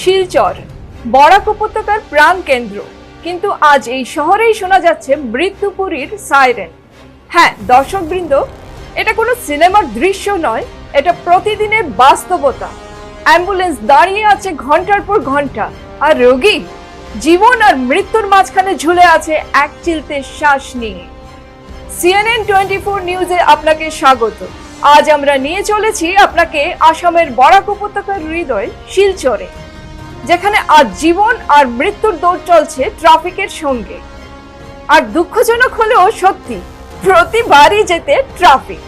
শিলচর। বরাক উপত্যকার প্রাণ কেন্দ্র। কিন্তু আজ এই শহরেই শোনা যাচ্ছে মৃত্যুপুরীর সাইরেন। হ্যাঁ দর্শকবৃন্দ, এটা কোনো সিনেমার দৃশ্য নয়, এটা প্রতিদিনের বাস্তবতা। অ্যাম্বুলেন্স দাঁড়িয়ে আছে ঘণ্টার পর ঘণ্টা। আর রোগী, জীবন আর মৃত্যুর মাঝখানে ঝুলে আছে এক চিলতে শ্বাস নিয়ে। সিএনএন টোয়েন্টি ফোর নিউজে আপনাকে স্বাগত। আজ আমরা নিয়ে চলেছি আপনাকে আসামের বরাক উপত্যকার হৃদয় শিলচরে। যেখানে আজ জীবন আর মৃত্যুর দৌড় চলছে ট্রাফিকের সঙ্গে। আর দুঃখজনক হলেও সত্যি, প্রতিবারই যেতে ট্রাফিক।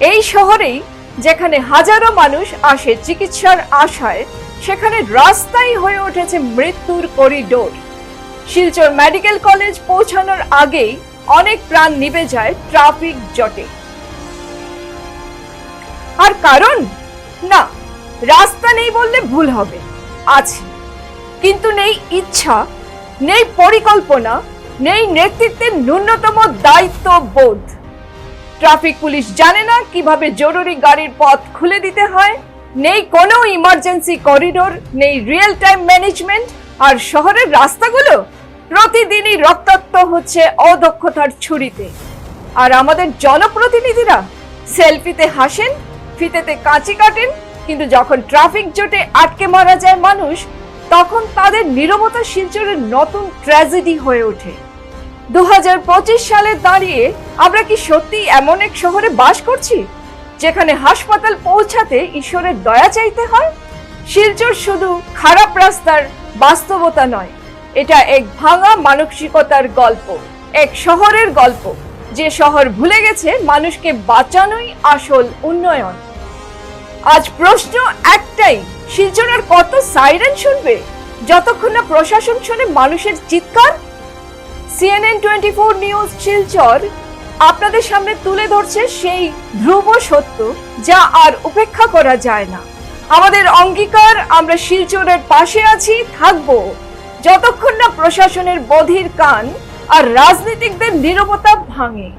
এই শহরেই যেখানে হাজারো মানুষ আসে চিকিৎসার আশায়, সেখানে রাস্তাই হয়ে উঠেছে মৃত্যুর করিডোর। শিলচর মেডিকেল কলেজ পৌঁছানোর আগেই অনেক প্রাণ নিভে যায় ট্রাফিক জটে। আর কারণ? না, রাস্তা নেই বললে ভুল হবে। আছে। কিন্তু নেই ইচ্ছা, নেই পরিকল্পনা, নেই নেতৃত্বের ন্যূনতম দায়িত্ব বোধ। ট্রাফিক পুলিশ জানে না কীভাবে জরুরি গাড়ির পথ খুলে দিতে হয়। নেই কোনো ইমার্জেন্সি করিডোর নেই রিয়েল টাইম ম্যানেজমেন্ট আর শহরের রাস্তাগুলো প্রতিদিনই রক্তাক্ত হচ্ছে অদক্ষতার ছুরিতে। আর আমাদের জনপ্রতিনিধিরা সেলফিতে হাসেন, ফিতেতে কাঁচি কাটেন কিন্তু যখন ট্রাফিক জোটে আটকে মারা যায় মানুষ, তখন তাদের নীরবতা শিলচরের নতুন ট্র্যাজেডি হয়ে ওঠে। দু সালে দাঁড়িয়ে আমরা কি সত্যি এমন এক শহরে বাস করছি, যেখানে হাসপাতাল পৌঁছাতে ঈশ্বরের দয়া চাইতে হয়? শিলচর শুধু খারাপ রাস্তার বাস্তবতা নয়, এটা এক ভাঙা মানসিকতার গল্প, এক শহরের গল্প, যে শহর ভুলে গেছে মানুষকে বাঁচানোই আসল উন্নয়ন। আজ প্রশ্ন একটাই, শিলচরের কত সাইরেন শুনবে? যতক্ষণ না প্রশাসন শুনে মানুষের চিৎকার? CNN twenty four news Silchar. আপনাদের সামনে তুলে ধরছে সেই ধ্রুব সত্য, যা আর উপেক্ষা করা যায় না। আমাদের অঙ্গীকার, আমরা শিলচরের পাশে আছি, থাকব। যতক্ষণ না প্রশাসনের বধির কান আর রাজনীতিকদের নীরবতা ভাঙে।